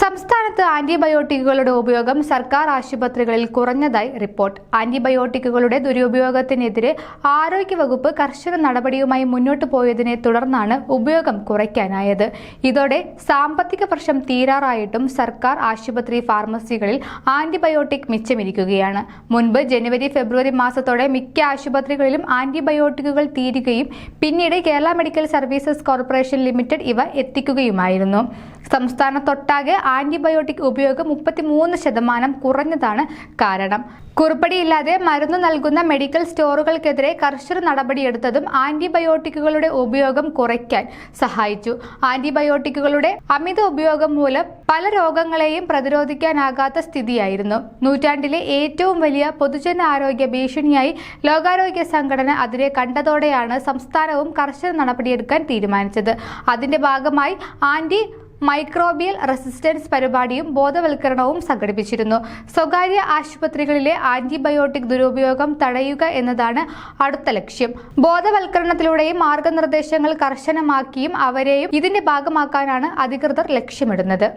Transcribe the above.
സംസ്ഥാനത്ത് ആന്റിബയോട്ടിക്കുകളുടെ ഉപയോഗം സർക്കാർ ആശുപത്രികളിൽ കുറഞ്ഞതായി റിപ്പോർട്ട്. ആന്റിബയോട്ടിക്കുകളുടെ ദുരുപയോഗത്തിനെതിരെ ആരോഗ്യവകുപ്പ് കർശന നടപടിയുമായി മുന്നോട്ടു പോയതിനെ തുടർന്നാണ് ഉപയോഗം കുറയ്ക്കാനായത്. ഇതോടെ സാമ്പത്തിക വർഷം തീരാറായിട്ടും സർക്കാർ ആശുപത്രി ഫാർമസികളിൽ ആന്റിബയോട്ടിക് മിച്ചമിരിക്കുകയാണ്. മുൻപ് ജനുവരി ഫെബ്രുവരി മാസത്തോടെ മിക്ക ആശുപത്രികളിലും ആന്റിബയോട്ടിക്കുകൾ തീരുകയും പിന്നീട് Kerala medical services corporation limited ഇവ എത്തിക്കുകയുമായിരുന്നു. സംസ്ഥാനത്തൊട്ടാകെ ആന്റിബയോട്ടിക് ഉപയോഗം മുപ്പത്തിമൂന്ന് ശതമാനം കുറഞ്ഞതാണ് കാരണം. കുറിപ്പടിയില്ലാതെ മരുന്ന് നൽകുന്ന മെഡിക്കൽ സ്റ്റോറുകൾക്കെതിരെ കർശന നടപടിയെടുത്തതും ആന്റിബയോട്ടിക്കുകളുടെ ഉപയോഗം കുറയ്ക്കാൻ സഹായിച്ചു. ആന്റിബയോട്ടിക്കുകളുടെ അമിത ഉപയോഗം മൂലം പല രോഗങ്ങളെയും പ്രതിരോധിക്കാനാകാത്ത സ്ഥിതിയായിരുന്നു. നൂറ്റാണ്ടിലെ ഏറ്റവും വലിയ പൊതുജനാരോഗ്യ ഭീഷണിയായി ലോകാരോഗ്യ സംഘടന അതിനെ കണ്ടതോടെയാണ് സംസ്ഥാനവും കർശന നടപടിയെടുക്കാൻ തീരുമാനിച്ചത്. അതിന്റെ ഭാഗമായി ആന്റി മൈക്രോബിയൽ റെസിസ്റ്റൻസ് പരിപാടിയും ബോധവൽക്കരണവും സംഘടിപ്പിച്ചിരുന്നു. സ്വകാര്യ ആശുപത്രികളിലെ ആന്റിബയോട്ടിക് ദുരുപയോഗം തടയുക എന്നതാണ് അടുത്ത ലക്ഷ്യം. ബോധവൽക്കരണത്തിലൂടെയും മാർഗനിർദ്ദേശങ്ങൾ കർശനമാക്കിയും അവരെയും ഇതിന്റെ ഭാഗമാക്കാനാണ് അധികൃതർ ലക്ഷ്യമിടുന്നത്.